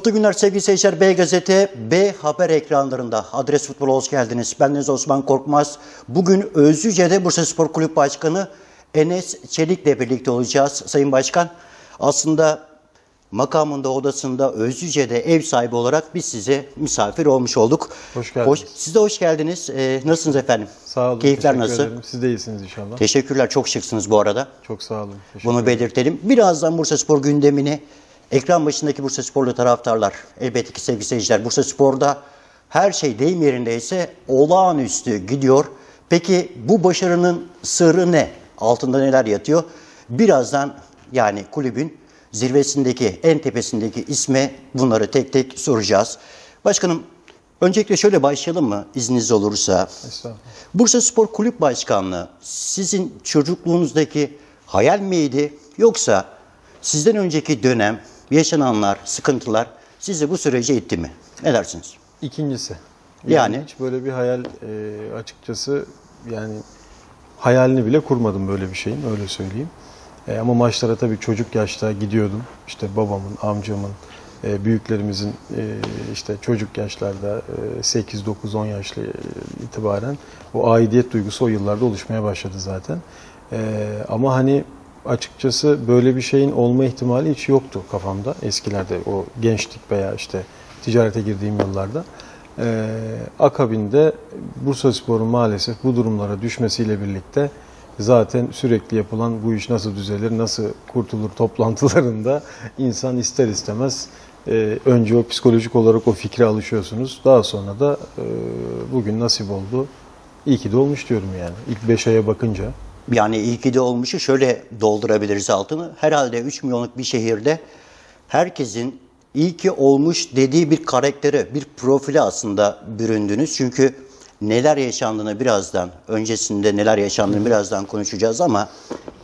Mutlu günler sevgili seyirciler. B Gazete, B Haber ekranlarında. Adres Futbol'a hoş geldiniz. Ben Deniz Osman Korkmaz. Bugün Özlüce'de Bursa Spor Kulüp Başkanı Enes Çelik'le birlikte olacağız. Sayın Başkan, aslında makamında, odasında, Özlüce'de ev sahibi olarak biz size misafir olmuş olduk. Hoş geldiniz. siz de hoş geldiniz. Ee, nasılsınız efendim? Sağ olun. Keyifler nasıl? Ederim. Siz de iyisiniz inşallah. Teşekkürler. Çok şıksınız bu arada. Çok sağ olun. Bunu belirtelim. Birazdan Bursa Spor gündemini ekran başındaki Bursa Sporlu taraftarlar elbette ki sevgili seyirciler Bursa Spor'da her şey deyim yerindeyse olağanüstü gidiyor. Peki bu başarının sırrı ne? Altında neler yatıyor? Birazdan yani kulübün zirvesindeki en tepesindeki isme bunları tek tek soracağız. Başkanım öncelikle şöyle başlayalım mı izniniz olursa? Bursa Spor Kulüp Başkanlığı sizin çocukluğunuzdaki hayal miydi yoksa sizden önceki dönem yaşananlar, sıkıntılar sizi bu sürece itti mi? Ne dersiniz? İkincisi. Yani? hiç böyle bir hayal e, açıkçası yani hayalini bile kurmadım böyle bir şeyin öyle söyleyeyim. E, ama maçlara tabii çocuk yaşta gidiyordum. İşte babamın, amcamın, e, büyüklerimizin e, işte çocuk yaşlarda e, 8, 9, 10 yaşlı itibaren o aidiyet duygusu o yıllarda oluşmaya başladı zaten. E, ama hani açıkçası böyle bir şeyin olma ihtimali hiç yoktu kafamda eskilerde o gençlik veya işte ticarete girdiğim yıllarda. Ee, akabinde Bursa Spor'un maalesef bu durumlara düşmesiyle birlikte zaten sürekli yapılan bu iş nasıl düzelir, nasıl kurtulur toplantılarında insan ister istemez e, önce o psikolojik olarak o fikre alışıyorsunuz. Daha sonra da e, bugün nasip oldu. İyi ki de olmuş diyorum yani. İlk 5 aya bakınca. Yani iyi ki de olmuşu şöyle doldurabiliriz altını. Herhalde 3 milyonluk bir şehirde herkesin iyi ki olmuş dediği bir karaktere, bir profile aslında büründünüz. Çünkü neler yaşandığını birazdan, öncesinde neler yaşandığını birazdan konuşacağız ama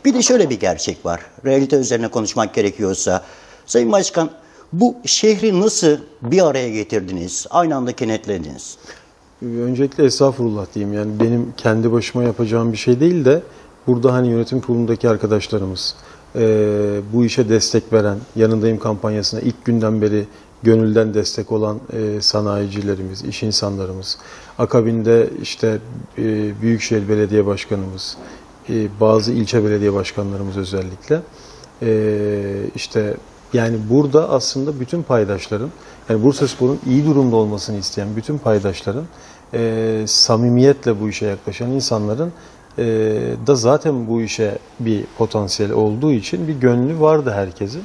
bir de şöyle bir gerçek var. Realite üzerine konuşmak gerekiyorsa. Sayın Başkan, bu şehri nasıl bir araya getirdiniz, aynı anda kenetlediniz? Öncelikle estağfurullah diyeyim. Yani benim kendi başıma yapacağım bir şey değil de burada hani yönetim kurulundaki arkadaşlarımız, e, bu işe destek veren, yanındayım kampanyasına ilk günden beri gönülden destek olan e, sanayicilerimiz, iş insanlarımız, akabinde işte e, Büyükşehir Belediye Başkanımız, e, bazı ilçe belediye başkanlarımız özellikle, e, işte yani burada aslında bütün paydaşların, yani Bursa Spor'un iyi durumda olmasını isteyen bütün paydaşların, e, samimiyetle bu işe yaklaşan insanların da zaten bu işe bir potansiyel olduğu için bir gönlü vardı herkesin.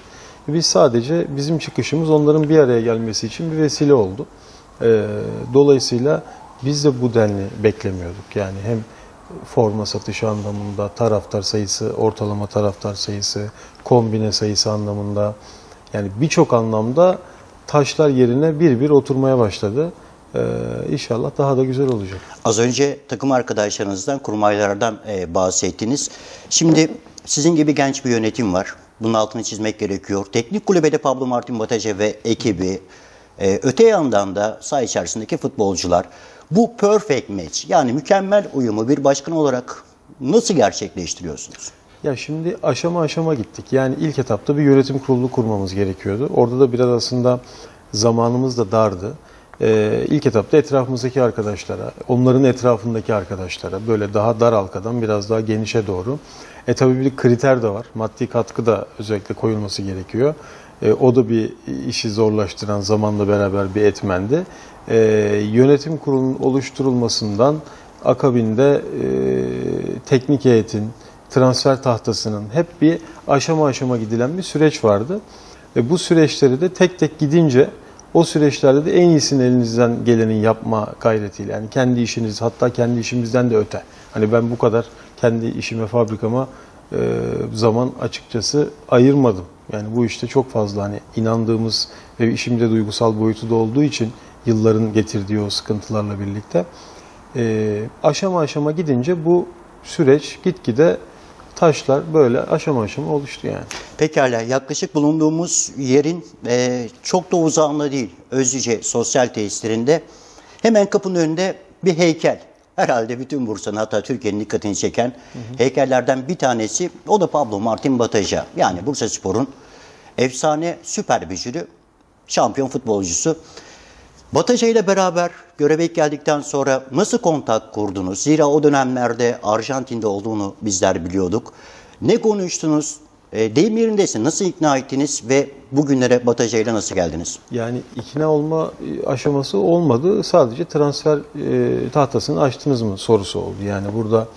Biz sadece bizim çıkışımız onların bir araya gelmesi için bir vesile oldu. E, dolayısıyla biz de bu denli beklemiyorduk. Yani hem forma satışı anlamında, taraftar sayısı, ortalama taraftar sayısı, kombine sayısı anlamında yani birçok anlamda taşlar yerine bir bir oturmaya başladı. Ee, inşallah daha da güzel olacak. Az önce takım arkadaşlarınızdan, kurmaylardan e, bahsettiniz. Şimdi sizin gibi genç bir yönetim var. Bunun altını çizmek gerekiyor. Teknik kulübede Pablo Martin Bataje ve ekibi. e, öte yandan da saha içerisindeki futbolcular. Bu perfect match yani mükemmel uyumu bir başkan olarak nasıl gerçekleştiriyorsunuz? Ya şimdi aşama aşama gittik. Yani ilk etapta bir yönetim kurulu kurmamız gerekiyordu. Orada da biraz aslında zamanımız da dardı. Ee, ilk etapta etrafımızdaki arkadaşlara, onların etrafındaki arkadaşlara böyle daha dar halkadan biraz daha genişe doğru. E tabii bir kriter de var. Maddi katkı da özellikle koyulması gerekiyor. E, o da bir işi zorlaştıran zamanla beraber bir etmendi. E, yönetim kurulunun oluşturulmasından akabinde e, teknik heyetin, transfer tahtasının hep bir aşama aşama gidilen bir süreç vardı. Ve bu süreçleri de tek tek gidince o süreçlerde de en iyisini elinizden gelenin yapma gayretiyle yani kendi işiniz hatta kendi işimizden de öte. Hani ben bu kadar kendi işime fabrikama e, zaman açıkçası ayırmadım. Yani bu işte çok fazla hani inandığımız ve işimde duygusal boyutu da olduğu için yılların getirdiği o sıkıntılarla birlikte e, aşama aşama gidince bu süreç gitgide taşlar böyle aşama aşama oluştu yani. Pekala yaklaşık bulunduğumuz yerin e, çok da uzağında değil Özlüce sosyal tesislerinde hemen kapının önünde bir heykel. Herhalde bütün Bursa'nın hatta Türkiye'nin dikkatini çeken heykellerden bir tanesi o da Pablo Martin Bataja. Yani Bursa Spor'un efsane süper bücürü şampiyon futbolcusu. Bataja ile beraber göreve geldikten sonra nasıl kontak kurdunuz? Zira o dönemlerde Arjantin'de olduğunu bizler biliyorduk. Ne konuştunuz? E, deyim yerindesin. Nasıl ikna ettiniz ve bugünlere Bataja ile nasıl geldiniz? Yani ikna olma aşaması olmadı. Sadece transfer e, tahtasını açtınız mı sorusu oldu. Yani burada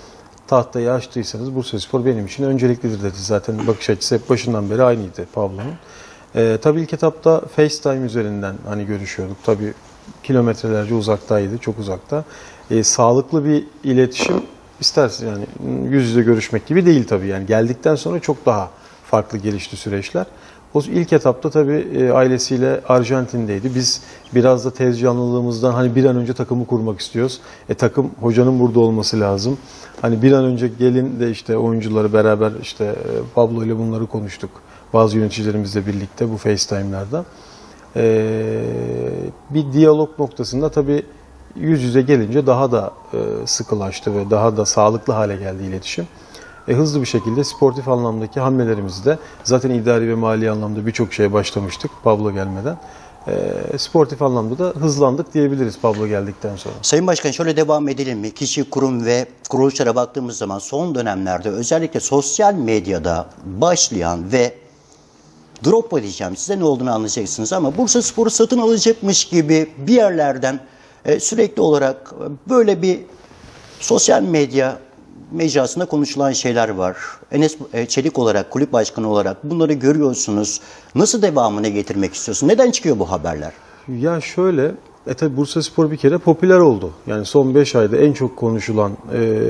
tahtayı açtıysanız Bursaspor benim için önceliklidir dedi. Zaten bakış açısı hep başından beri aynıydı Pablo'nun. E, tabii ilk etapta FaceTime üzerinden hani görüşüyorduk. Tabii kilometrelerce uzaktaydı, çok uzakta. E, sağlıklı bir iletişim istersen yani yüz yüze görüşmek gibi değil tabii. Yani geldikten sonra çok daha farklı gelişti süreçler. O ilk etapta tabii e, ailesiyle Arjantin'deydi. Biz biraz da tez canlılığımızdan hani bir an önce takımı kurmak istiyoruz. E takım hocanın burada olması lazım. Hani bir an önce gelin de işte oyuncuları beraber işte e, Pablo ile bunları konuştuk. Bazı yöneticilerimizle birlikte bu FaceTime'larda. E, bir diyalog noktasında tabii yüz yüze gelince daha da e, sıkılaştı ve daha da sağlıklı hale geldi iletişim. E, hızlı bir şekilde sportif anlamdaki hamlelerimizde zaten idari ve mali anlamda birçok şeye başlamıştık Pablo gelmeden. E, sportif anlamda da hızlandık diyebiliriz Pablo geldikten sonra. Sayın Başkan şöyle devam edelim mi? Kişi, kurum ve kuruluşlara baktığımız zaman son dönemlerde özellikle sosyal medyada başlayan ve drop diyeceğim size ne olduğunu anlayacaksınız ama Bursa Spor'u satın alacakmış gibi bir yerlerden e, sürekli olarak böyle bir sosyal medya mecrasında konuşulan şeyler var. Enes e, Çelik olarak, kulüp başkanı olarak bunları görüyorsunuz. Nasıl devamını getirmek istiyorsun? Neden çıkıyor bu haberler? Ya şöyle, e tabi Bursa Spor bir kere popüler oldu. Yani son 5 ayda en çok konuşulan e,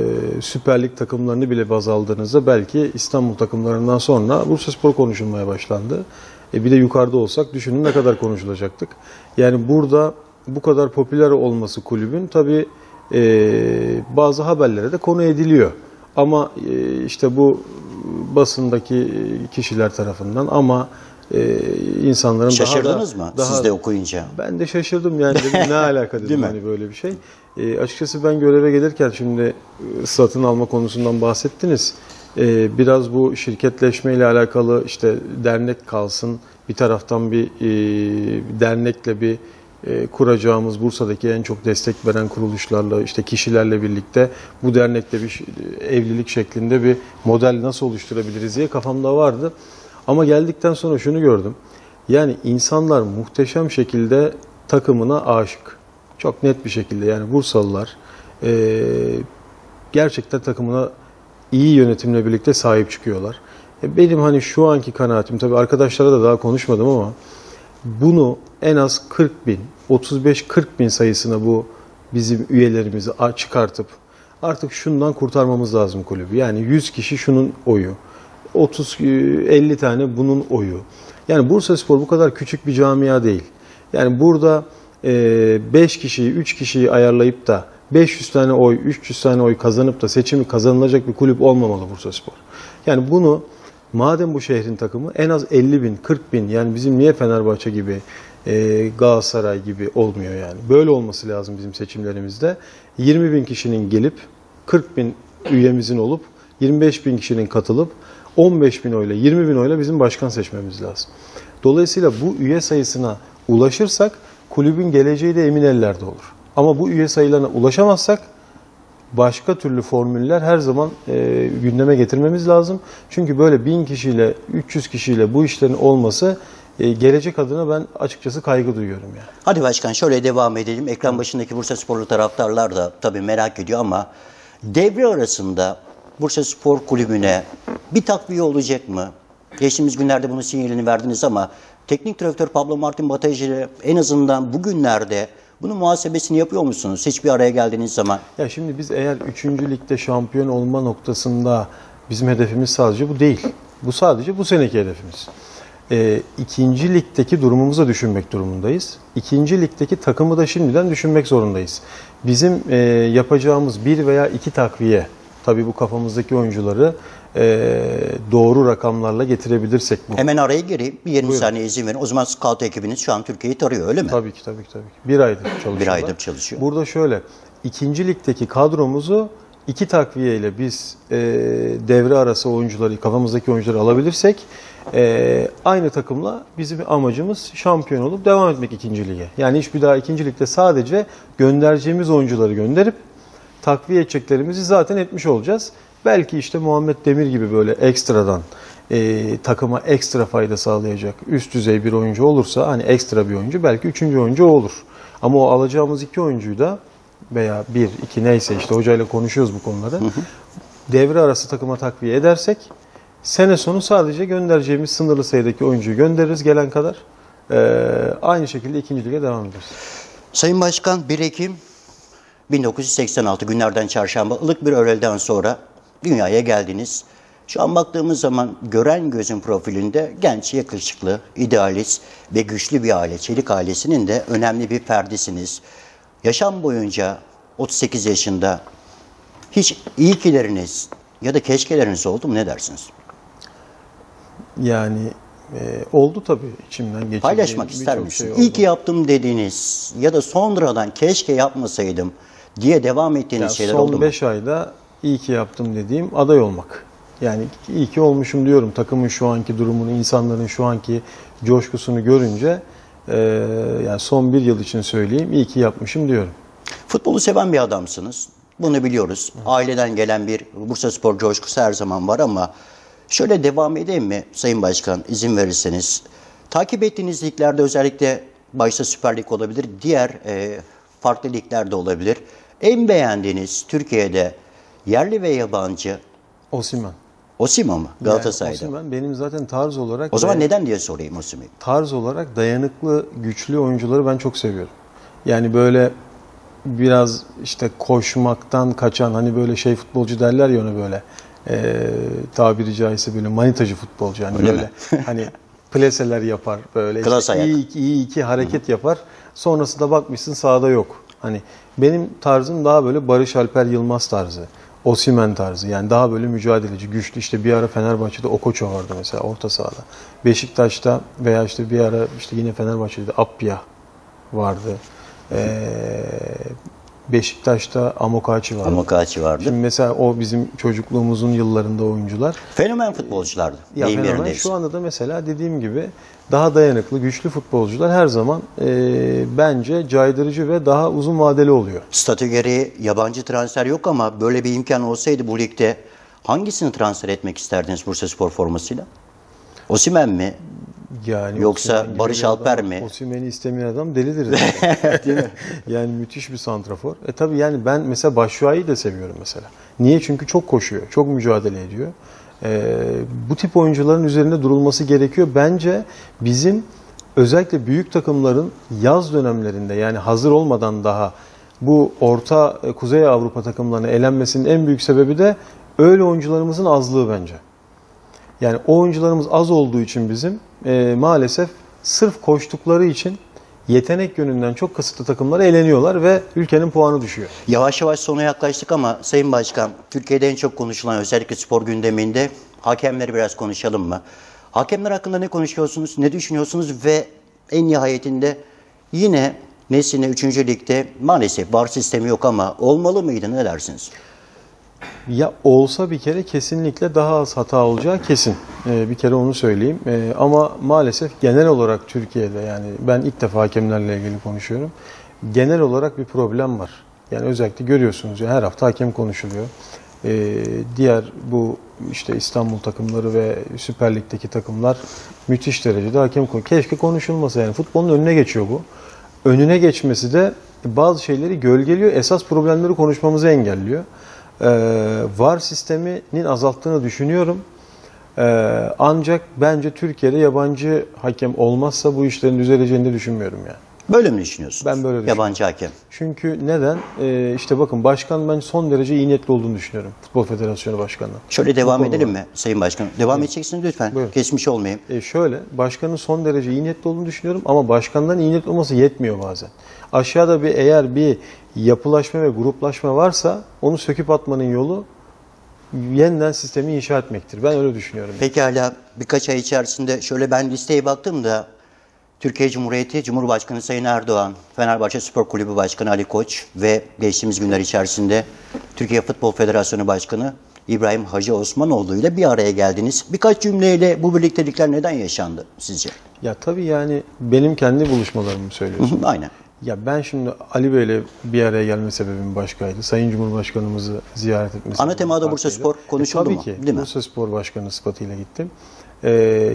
Süper Lig takımlarını bile baz aldığınızda belki İstanbul takımlarından sonra Bursa Spor konuşulmaya başlandı. E bir de yukarıda olsak düşünün ne kadar konuşulacaktık. Yani burada bu kadar popüler olması kulübün tabi bazı haberlere de konu ediliyor. Ama e, işte bu basındaki kişiler tarafından ama e, insanların Şaşırdınız daha da, mı daha, siz de okuyunca? ben de şaşırdım yani dedim, ne alaka dedim hani böyle bir şey. E, açıkçası ben göreve gelirken şimdi e, satın alma konusundan bahsettiniz. E, biraz bu şirketleşme ile alakalı işte dernek kalsın. Bir taraftan bir e, dernekle bir e, kuracağımız Bursa'daki en çok destek veren kuruluşlarla işte kişilerle birlikte bu dernekle bir evlilik şeklinde bir model nasıl oluşturabiliriz diye kafamda vardı. Ama geldikten sonra şunu gördüm. Yani insanlar muhteşem şekilde takımına aşık. Çok net bir şekilde yani Bursalılar e, gerçekten takımına iyi yönetimle birlikte sahip çıkıyorlar. E, Benim hani şu anki kanaatim tabii arkadaşlara da daha konuşmadım ama bunu en az 40 bin, 35-40 bin sayısına bu bizim üyelerimizi çıkartıp artık şundan kurtarmamız lazım kulübü. Yani 100 kişi şunun oyu, 30 e, 50 tane bunun oyu. Yani Bursaspor bu kadar küçük bir camia değil. Yani burada 5 kişiyi, 3 kişiyi ayarlayıp da 500 tane oy, 300 tane oy kazanıp da seçimi kazanılacak bir kulüp olmamalı Bursaspor. Yani bunu madem bu şehrin takımı en az 50 bin, 40 bin yani bizim niye Fenerbahçe gibi, e, Galatasaray gibi olmuyor yani. Böyle olması lazım bizim seçimlerimizde. 20 bin kişinin gelip 40 bin üyemizin olup 25 bin kişinin katılıp 15 bin oyla 20 bin oyla bizim başkan seçmemiz lazım. Dolayısıyla bu üye sayısına ulaşırsak kulübün geleceği de emin ellerde olur. Ama bu üye sayılarına ulaşamazsak başka türlü formüller her zaman e, gündeme getirmemiz lazım. Çünkü böyle 1000 kişiyle, 300 kişiyle bu işlerin olması e, gelecek adına ben açıkçası kaygı duyuyorum yani. Hadi başkan şöyle devam edelim. Ekran başındaki Bursa Sporlu taraftarlar da tabii merak ediyor ama devre arasında Bursa Spor Kulübü'ne bir takviye olacak mı? Geçtiğimiz günlerde bunun sinyalini verdiniz ama teknik direktör Pablo Martin Bataj ile en azından bugünlerde bunun muhasebesini yapıyor musunuz? Hiçbir araya geldiğiniz zaman. Ya şimdi biz eğer 3. ligde şampiyon olma noktasında bizim hedefimiz sadece bu değil. Bu sadece bu seneki hedefimiz. Ee, ikinci ligdeki durumumuzu düşünmek durumundayız. İkinci ligdeki takımı da şimdiden düşünmek zorundayız. Bizim e, yapacağımız bir veya iki takviye, tabii bu kafamızdaki oyuncuları e, doğru rakamlarla getirebilirsek bu. Hemen araya gireyim. Bir 20 saniye izin verin. O zaman scout ekibiniz şu an Türkiye'yi tarıyor öyle mi? Tabii ki tabii ki tabii ki. Bir aydır çalışıyorlar. Bir aydır çalışıyor. Burada şöyle, ikinci ligdeki kadromuzu iki takviye ile biz e, devre arası oyuncuları, kafamızdaki oyuncuları alabilirsek e, aynı takımla bizim amacımız şampiyon olup devam etmek ikinci lige. Yani hiçbir daha ikinci ligde sadece göndereceğimiz oyuncuları gönderip takviye edeceklerimizi zaten etmiş olacağız. Belki işte Muhammed Demir gibi böyle ekstradan e, takıma ekstra fayda sağlayacak üst düzey bir oyuncu olursa hani ekstra bir oyuncu belki üçüncü oyuncu olur. Ama o alacağımız iki oyuncuyu da veya bir, iki neyse işte hocayla konuşuyoruz bu konuları. Devre arası takıma takviye edersek sene sonu sadece göndereceğimiz sınırlı sayıdaki oyuncuyu göndeririz gelen kadar. E, aynı şekilde ikinci lige devam ederiz. Sayın Başkan 1 Ekim 1986 günlerden çarşamba ılık bir öğleden sonra dünyaya geldiniz. Şu an baktığımız zaman gören gözün profilinde genç, yakışıklı, idealist ve güçlü bir aile. Çelik ailesinin de önemli bir perdesiniz. Yaşam boyunca 38 yaşında hiç iyi kileriniz ya da keşkeleriniz oldu mu ne dersiniz? Yani e, oldu tabii içimden geçen. Paylaşmak ister birçok misin? şey oldu. İyi ki yaptım dediğiniz ya da sonradan keşke yapmasaydım diye devam ettiğiniz Ya şeyler son oldu mu? 5 ayda iyi ki yaptım dediğim aday olmak. Yani iyi ki olmuşum diyorum. Takımın şu anki durumunu, insanların şu anki coşkusunu görünce e, yani son bir yıl için söyleyeyim iyi ki yapmışım diyorum. Futbolu seven bir adamsınız. Bunu biliyoruz. Aileden gelen bir Bursa Spor coşkusu her zaman var ama şöyle devam edeyim mi Sayın Başkan izin verirseniz? Takip ettiğiniz liglerde özellikle başta Süper Lig olabilir, diğer e, farklı liglerde olabilir. En beğendiğiniz Türkiye'de yerli ve yabancı Osimhen. Osimhen mı Galatasaray'da? Yani Osimhen benim zaten tarz olarak o zaman neden diye sorayım Osimhen'i. tarz olarak dayanıklı, güçlü oyuncuları ben çok seviyorum. Yani böyle biraz işte koşmaktan kaçan hani böyle şey futbolcu derler ya ona böyle e, tabiri caizse böyle manitacı futbolcu yani Öyle böyle mi? hani pleseler yapar böyle Klas işte ayak. iyi iyi iki hareket yapar. Sonrası da bakmışsın sahada yok. Hani benim tarzım daha böyle Barış Alper Yılmaz tarzı. Osimen tarzı yani daha böyle mücadeleci, güçlü. İşte bir ara Fenerbahçe'de Okoço vardı mesela orta sahada. Beşiktaş'ta veya işte bir ara işte yine Fenerbahçe'de Appia vardı. Ee, Beşiktaş'ta Amokachi vardı. Amokachi vardı. Şimdi mesela o bizim çocukluğumuzun yıllarında oyuncular. Fenomen futbolculardı. Ya fenomen şu anda da mesela dediğim gibi daha dayanıklı, güçlü futbolcular her zaman e, bence caydırıcı ve daha uzun vadeli oluyor. Statü gereği yabancı transfer yok ama böyle bir imkan olsaydı bu ligde hangisini transfer etmek isterdiniz Bursa Spor formasıyla? Osimhen mi? Yani Yoksa Osimhen Barış adam, Alper mi? Osimhen'i istemeyen adam delidir. Değil mi? Yani müthiş bir santrafor. E tabii yani ben mesela Başşuay'ı da seviyorum mesela. Niye? Çünkü çok koşuyor, çok mücadele ediyor. E, bu tip oyuncuların üzerinde durulması gerekiyor. Bence bizim özellikle büyük takımların yaz dönemlerinde yani hazır olmadan daha bu Orta e, Kuzey Avrupa takımlarına elenmesinin en büyük sebebi de öyle oyuncularımızın azlığı bence. Yani oyuncularımız az olduğu için bizim e, maalesef sırf koştukları için yetenek yönünden çok kısıtlı takımlara eleniyorlar ve ülkenin puanı düşüyor. Yavaş yavaş sona yaklaştık ama Sayın Başkan, Türkiye'de en çok konuşulan özellikle spor gündeminde hakemleri biraz konuşalım mı? Hakemler hakkında ne konuşuyorsunuz, ne düşünüyorsunuz ve en nihayetinde yine Nesine 3. Lig'de maalesef var sistemi yok ama olmalı mıydı ne dersiniz? Ya olsa bir kere kesinlikle daha az hata olacağı kesin. Ee, bir kere onu söyleyeyim. Ee, ama maalesef genel olarak Türkiye'de yani ben ilk defa hakemlerle ilgili konuşuyorum. Genel olarak bir problem var. Yani özellikle görüyorsunuz ya her hafta hakem konuşuluyor. Ee, diğer bu işte İstanbul takımları ve Süper Lig'deki takımlar müthiş derecede hakem konu. Keşke konuşulmasa yani futbolun önüne geçiyor bu. Önüne geçmesi de bazı şeyleri gölgeliyor. Esas problemleri konuşmamızı engelliyor. Ee, VAR sisteminin azalttığını düşünüyorum. Ee, ancak bence Türkiye'de yabancı hakem olmazsa bu işlerin düzeleceğini de düşünmüyorum yani. Böyle mi düşünüyorsunuz? Ben böyle düşünüyorum. Yabancı hakem. Çünkü neden? Ee, işte bakın başkan ben son derece iyi niyetli olduğunu düşünüyorum. Futbol Federasyonu Başkanı'nın. Şöyle devam konuda. edelim mi Sayın Başkan? Devam edeceksiniz lütfen. Buyurun. Geçmiş olmayayım. E şöyle, başkanın son derece iyi niyetli olduğunu düşünüyorum ama başkandan iyi niyetli olması yetmiyor bazen. Aşağıda bir eğer bir yapılaşma ve gruplaşma varsa onu söküp atmanın yolu yeniden sistemi inşa etmektir. Ben öyle düşünüyorum. Pekala birkaç ay içerisinde şöyle ben listeye baktım da Türkiye Cumhuriyeti Cumhurbaşkanı Sayın Erdoğan, Fenerbahçe Spor Kulübü Başkanı Ali Koç ve geçtiğimiz günler içerisinde Türkiye Futbol Federasyonu Başkanı İbrahim Hacı Osmanoğlu ile bir araya geldiniz. Birkaç cümleyle bu birliktelikler neden yaşandı sizce? Ya tabii yani benim kendi buluşmalarımı söylüyorsun. Aynen. Ya ben şimdi Ali Bey'le bir araya gelme sebebim başkaydı. Sayın Cumhurbaşkanımızı ziyaret etmesi. Ana temada Bursa. Spor konuşuldu tabii mu? ki. Değil mi? Bursa Spor Başkanı sıfatıyla gittim. Ee,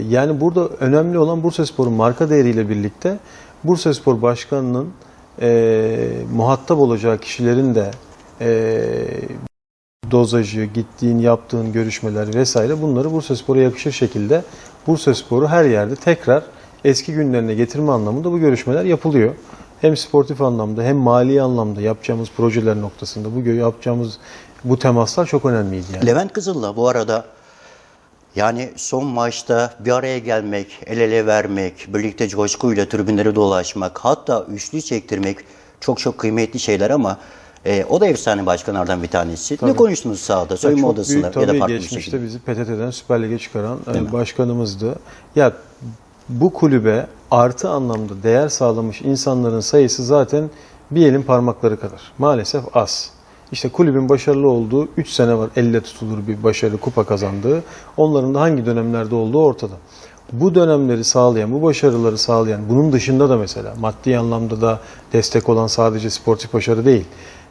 yani burada önemli olan Bursa Spor'un marka değeriyle birlikte Bursa Spor Başkanı'nın e, muhatap olacağı kişilerin de e, dozajı, gittiğin, yaptığın görüşmeler vesaire bunları Bursa Spor'a yakışır şekilde Bursa Spor'u her yerde tekrar eski günlerine getirme anlamında bu görüşmeler yapılıyor. Hem sportif anlamda hem mali anlamda yapacağımız projeler noktasında bu yapacağımız bu temaslar çok önemliydi yani. Levent Kızıl'la bu arada yani son maçta bir araya gelmek, el ele vermek, birlikte coşkuyla tribünleri dolaşmak, hatta üçlü çektirmek çok çok kıymetli şeyler ama e, o da efsane başkanlardan bir tanesi. Ne konuştunuz sahada, soyunma odasında büyük ya da tabii farklı bir geçmişte şekilde? bizi PTT'den Süper Lig'e çıkaran e, başkanımızdı. Ya bu kulübe artı anlamda değer sağlamış insanların sayısı zaten bir elin parmakları kadar. Maalesef az. İşte kulübün başarılı olduğu 3 sene var elle tutulur bir başarı kupa kazandığı. Onların da hangi dönemlerde olduğu ortada. Bu dönemleri sağlayan, bu başarıları sağlayan, bunun dışında da mesela maddi anlamda da destek olan sadece sportif başarı değil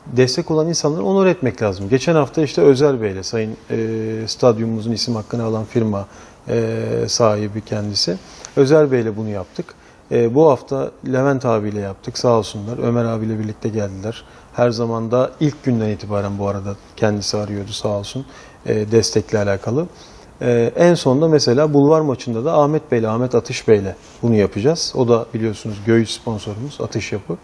destek olan insanları onur etmek lazım. Geçen hafta işte Özer Bey'le, Sayın e, stadyumumuzun isim hakkını alan firma sahibi kendisi. Özer Bey'le bunu yaptık. E, bu hafta Levent abiyle yaptık sağ olsunlar. Ömer abiyle birlikte geldiler. Her zaman da ilk günden itibaren bu arada kendisi arıyordu sağ olsun e, destekle alakalı. Ee, en sonunda mesela Bulvar maçında da Ahmet Bey'le, Ahmet Atış Bey'le bunu yapacağız. O da biliyorsunuz göğüs sponsorumuz Atış Yapı.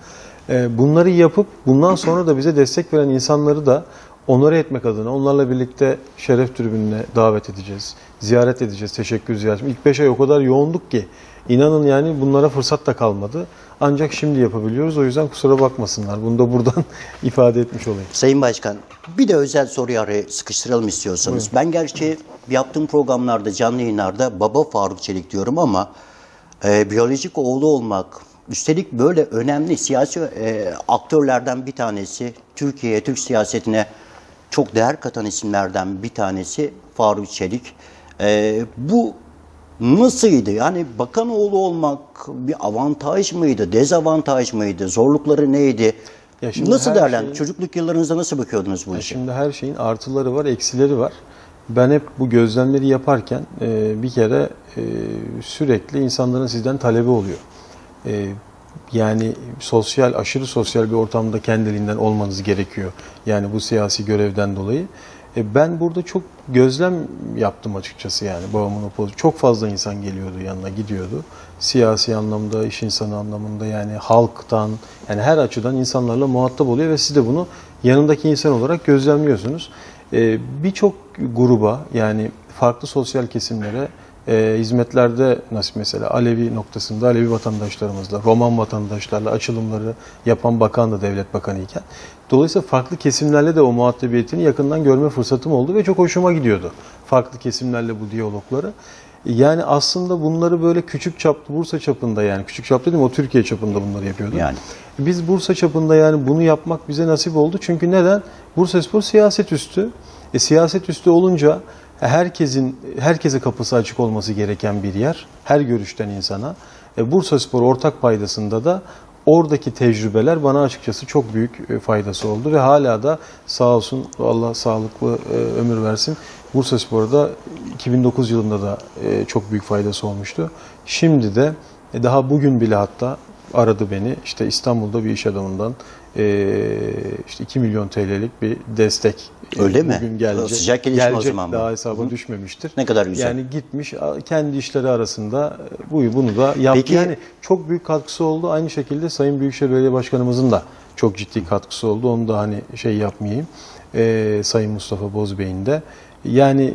Ee, bunları yapıp bundan sonra da bize destek veren insanları da onore etmek adına onlarla birlikte şeref tribününe davet edeceğiz. Ziyaret edeceğiz, teşekkür ziyaret. İlk 5 ay o kadar yoğunduk ki inanın yani bunlara fırsat da kalmadı. Ancak şimdi yapabiliyoruz. O yüzden kusura bakmasınlar. Bunu da buradan ifade etmiş olayım. Sayın Başkan, bir de özel soruyu araya sıkıştıralım istiyorsanız. Ben gerçi yaptığım programlarda, canlı yayınlarda baba Faruk Çelik diyorum ama e, biyolojik oğlu olmak, üstelik böyle önemli siyasi e, aktörlerden bir tanesi, Türkiye'ye, Türk siyasetine çok değer katan isimlerden bir tanesi Faruk Çelik. E, bu nasıldı? Yani bakan oğlu olmak bir avantaj mıydı, dezavantaj mıydı, zorlukları neydi? Ya şimdi Nasıl her değerlendiriyorsunuz? şeyin- Çocukluk yıllarınızda nasıl bakıyordunuz bu işe? Şimdi her şeyin artıları var, eksileri var. Ben hep bu gözlemleri yaparken e, bir kere e, sürekli insanların sizden talebi oluyor. E, yani sosyal, aşırı sosyal bir ortamda kendiliğinden olmanız gerekiyor. Yani bu siyasi görevden dolayı. E, ben burada çok gözlem yaptım açıkçası yani babamın o pozisyonu. Çok fazla insan geliyordu yanına gidiyordu. Siyasi anlamda, iş insanı anlamında yani halktan yani her açıdan insanlarla muhatap oluyor ve siz de bunu yanındaki insan olarak gözlemliyorsunuz. E, Birçok gruba yani farklı sosyal kesimlere e, hizmetlerde nasip mesela Alevi noktasında Alevi vatandaşlarımızla, Roman vatandaşlarla açılımları yapan bakan da devlet bakanı iken. Dolayısıyla farklı kesimlerle de o muhatabiyetini yakından görme fırsatım oldu ve çok hoşuma gidiyordu. Farklı kesimlerle bu diyalogları. Yani aslında bunları böyle küçük çaplı Bursa çapında yani küçük çaplı dedim o Türkiye çapında bunları yapıyordum. Yani. Biz Bursa çapında yani bunu yapmak bize nasip oldu. Çünkü neden? Bursa Spor siyaset üstü. E, siyaset üstü olunca herkesin herkese kapısı açık olması gereken bir yer. Her görüşten insana. E, Bursa Spor ortak paydasında da oradaki tecrübeler bana açıkçası çok büyük e, faydası oldu ve hala da sağ olsun Allah sağlıklı e, ömür versin. Bursa Spor'da 2009 yılında da e, çok büyük faydası olmuştu. Şimdi de e, daha bugün bile hatta aradı beni. İşte İstanbul'da bir iş adamından e, işte 2 milyon TL'lik bir destek e, Öyle mi? bugün gelecek. Sıcak gelişme o gelecek, zaman bu. Daha hesaba düşmemiştir. Ne kadar güzel. Yani gitmiş kendi işleri arasında e, bu bunu da yaptı. Peki- Yani çok büyük katkısı oldu. Aynı şekilde Sayın Büyükşehir Belediye Başkanımızın da çok ciddi katkısı oldu. Onu da hani şey yapmayayım. E, Sayın Mustafa Bozbey'in de. Yani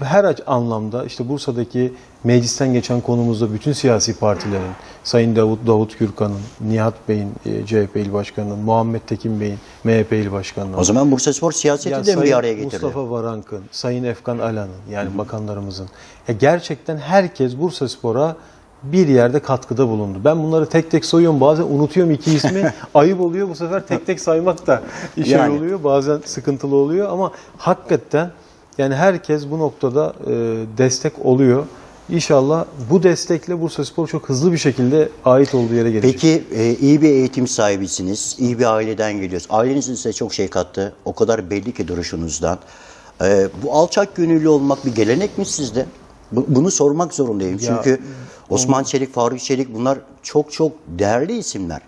her anlamda işte Bursa'daki meclisten geçen konumuzda bütün siyasi partilerin, Sayın Davut Davut Gürkan'ın, Nihat Bey'in, e, CHP il başkanının, Muhammed Tekin Bey'in, MHP il başkanının, O zaman Bursa Spor siyaseti ya de mi bir araya getirdi? Mustafa Varank'ın, Sayın Efkan Alan'ın yani bakanlarımızın ya gerçekten herkes Bursa Spor'a bir yerde katkıda bulundu. Ben bunları tek tek sayıyorum. Bazen unutuyorum iki ismi. Ayıp oluyor bu sefer tek tek saymak da işe Yani. oluyor. Bazen sıkıntılı oluyor ama hakikaten yani herkes bu noktada e, destek oluyor. İnşallah bu destekle Bursaspor çok hızlı bir şekilde ait olduğu yere gelecek. Peki e, iyi bir eğitim sahibisiniz, iyi bir aileden geliyorsunuz. Ailenizin size çok şey kattı. O kadar belli ki duruşunuzdan. E, bu alçak gönüllü olmak bir gelenek mi sizde? Bu- bunu sormak zorundayım. Çünkü Osman Çelik, Faruk Çelik bunlar çok çok değerli isimler.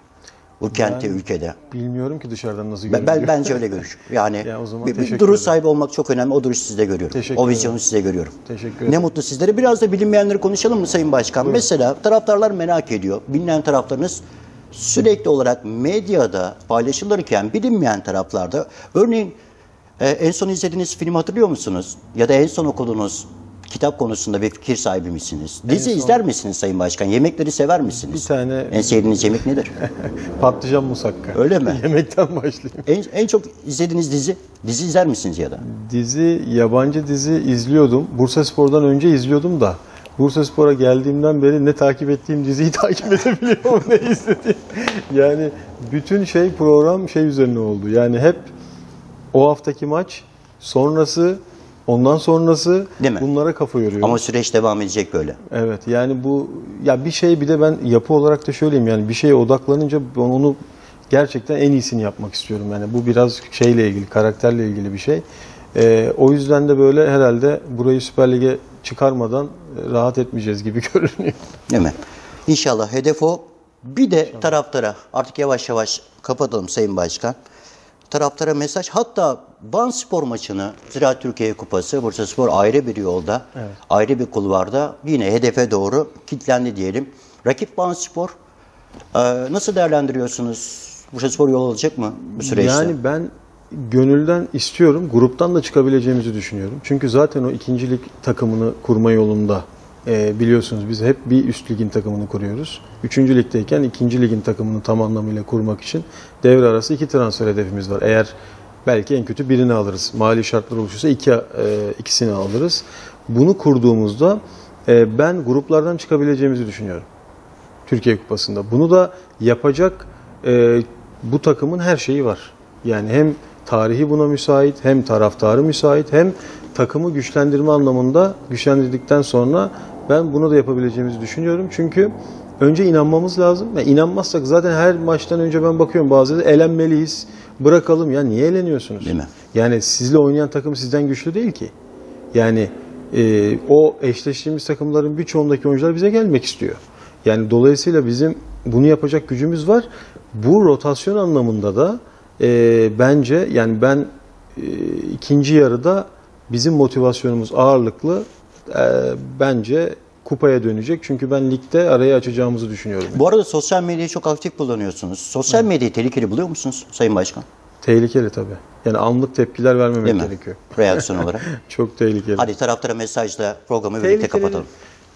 Bu kentte, ülkede. Bilmiyorum ki dışarıdan nasıl Ben, görünüyor. ben bence öyle görüşüm. Yani Ya o zaman bir, bir duruş ederim. sahibi olmak çok önemli. O duruşu sizde görüyorum. Teşekkür o vizyonu sizde görüyorum. Teşekkür Ne ederim. mutlu sizlere. Biraz da bilinmeyenleri konuşalım mı Sayın Başkan? Mesela taraftarlar merak ediyor. Bilinen taraflarınız sürekli olarak medyada paylaşılırken bilinmeyen taraflarda örneğin e, en son izlediğiniz film hatırlıyor musunuz? Ya da en son okuduğunuz kitap konusunda bir fikir sahibi misiniz? Dizi izler misiniz Sayın Başkan? Yemekleri sever misiniz? Bir tane- En sevdiğiniz yemek nedir? Patlıcan musakka. Öyle mi? Yemekten başlayayım. en, en çok izlediğiniz dizi? Dizi izler misiniz ya da? Dizi, yabancı dizi izliyordum. Bursa Spor'dan önce izliyordum da. Bursa Spor'a geldiğimden beri ne takip ettiğim diziyi takip edebiliyorum ne izlediğim. Yani bütün şey program şey üzerine oldu. Yani hep o haftaki maç, sonrası, ondan sonrası Değil mi? bunlara kafa yoruyorum. Ama süreç devam edecek böyle. Evet yani bu ya bir şey bir de ben yapı olarak da söyleyeyim yani bir şeye odaklanınca ben onu gerçekten en iyisini yapmak istiyorum. Yani bu biraz şeyle ilgili, karakterle ilgili bir şey. Ee, o yüzden de böyle herhalde burayı Süper Lig'e çıkarmadan e, rahat etmeyeceğiz gibi görünüyor. Değil mi? İnşallah hedef o. Bir de taraftara artık yavaş yavaş kapatalım Sayın Başkan. Taraftara mesaj hatta Ban Spor maçını Ziraat Türkiye Kupası Bursa Spor ayrı bir yolda ayrı bir kulvarda yine hedefe doğru kilitlendi diyelim. Rakip Ban Spor e, nasıl değerlendiriyorsunuz? Bursa Spor yol alacak mı bu süreçte? Yani ben gönülden istiyorum. Gruptan da çıkabileceğimizi düşünüyorum. Çünkü zaten o ikincilik takımını kurma yolunda e, biliyorsunuz biz hep bir üst ligin takımını kuruyoruz. Üçüncü ligdeyken ikinci ligin takımını tam anlamıyla kurmak için devre arası iki transfer hedefimiz var. Eğer belki en kötü birini alırız. Mali şartlar oluşursa iki, e, ikisini alırız. Bunu kurduğumuzda e, ben gruplardan çıkabileceğimizi düşünüyorum. Türkiye Kupası'nda. Bunu da yapacak e, bu takımın her şeyi var. Yani hem tarihi buna müsait, hem taraftarı müsait, hem takımı güçlendirme anlamında güçlendirdikten sonra ben bunu da yapabileceğimizi düşünüyorum. Çünkü önce inanmamız lazım. Ve inanmazsak zaten her maçtan önce ben bakıyorum bazıları elenmeliyiz. Bırakalım ya niye eleniyorsunuz? Değil mi? Yani sizle oynayan takım sizden güçlü değil ki. Yani e, o eşleştiğimiz takımların birçoğundaki oyuncular bize gelmek istiyor. Yani dolayısıyla bizim bunu yapacak gücümüz var. Bu rotasyon anlamında da e, bence yani ben e, ikinci yarıda bizim motivasyonumuz ağırlıklı e, bence kupaya dönecek. Çünkü ben ligde arayı açacağımızı düşünüyorum. Bu arada sosyal medyayı çok aktif kullanıyorsunuz. Sosyal medyayı tehlikeli buluyor musunuz Sayın Başkan? Tehlikeli tabii. Yani anlık tepkiler vermemek Değil mi? gerekiyor. Reaksiyon olarak. Çok tehlikeli. Hadi taraftara mesajla programı birlikte Tehlikeli- kapatalım.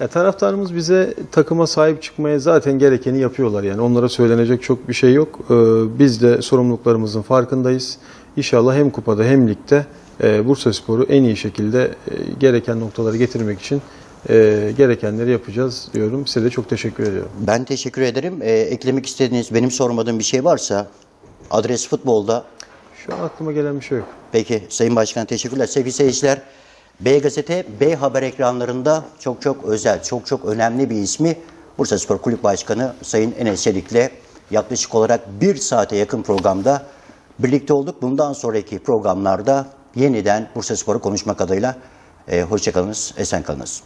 Ya taraftarımız bize takıma sahip çıkmaya zaten gerekeni yapıyorlar yani. Onlara söylenecek çok bir şey yok. Ee, biz de sorumluluklarımızın farkındayız. İnşallah hem kupada hem ligde e, Bursaspor'u en iyi şekilde e, gereken noktaları getirmek için e, gerekenleri yapacağız diyorum. Size de çok teşekkür ediyorum. Ben teşekkür ederim. Ee, eklemek istediğiniz, benim sormadığım bir şey varsa adres futbolda. Şu an aklıma gelen bir şey yok. Peki Sayın Başkan teşekkürler. Sevgili seyirciler, B Gazete, B Haber ekranlarında çok çok özel, çok çok önemli bir ismi Bursa Spor Kulüp Başkanı Sayın Enes Çelik'le yaklaşık olarak bir saate yakın programda birlikte olduk. Bundan sonraki programlarda yeniden Bursa Spor'u konuşmak adıyla e, hoşçakalınız, esen kalınız.